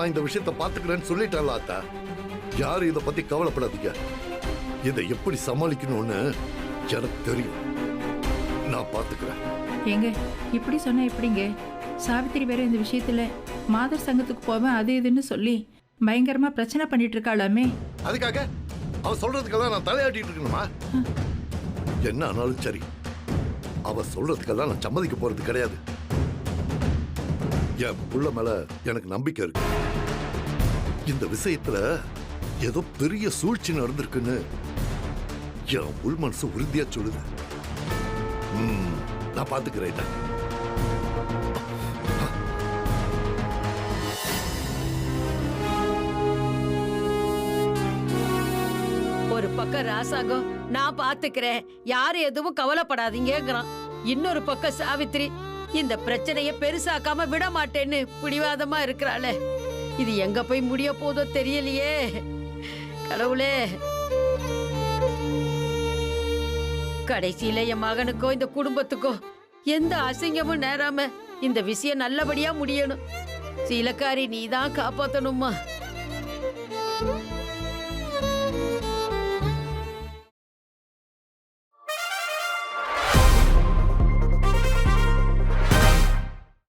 நான் இந்த விஷயத்தை பாத்துக்கிறேன்னு சொல்லிட்டேன்ல அத்தா. யாரும் இதை பத்தி கவலைப்படாதீங்க. இதை எப்படி சமாளிக்கணும்னு எனக்கு தெரியும். நான் பாத்துக்கிறேன் ஏங்க இப்படி சொன்னா எப்படிங்க? சாவித்திரி வேற இந்த விஷயத்துல மாதர் சங்கத்துக்கு போவேன் அது இதுன்னு சொல்லி பயங்கரமா பிரச்சனை பண்ணிட்டு இருக்காளாமே அதுக்காக அவ சொல்றதுக்கெல்லாம் நான் தலையாட்டிட்டு இருக்கணுமா? என்ன ஆனாலும் சரி அவ சொல்றதுக்கெல்லாம் நான் சம்மதிக்க போறது கிடையாது. என் புள்ள மேல எனக்கு நம்பிக்கை இருக்கு. இந்த விஷயத்துல ஏதோ பெரிய சூழ்ச்சி நடந்திருக்குன்னு என் உள் மனசு உறுதியா சொல்லுது. நான் பாத்துக்கிறேன் ஒரு பக்கம் ராசாங்கம் நான் பாத்துக்கிறேன். யாரும் எதுவும் கவலைப்படாதீங்கங்கிறான். இன்னொரு பக்கம் சாவித்திரி இந்த பிரச்சனைய பெருசாக்காம விட மாட்டேன்னு பிடிவாதமா இருக்கிறாளே. இது எங்க போய் முடிய போதோ தெரியலையே. கடவுளே. கடைசியில என் மகனுக்கோ இந்த குடும்பத்துக்கோ எந்த அசிங்கமும் நேராம இந்த விஷயம் நல்லபடியா முடியணும். சீலக்காரி நீதான் காப்பாத்தணுமா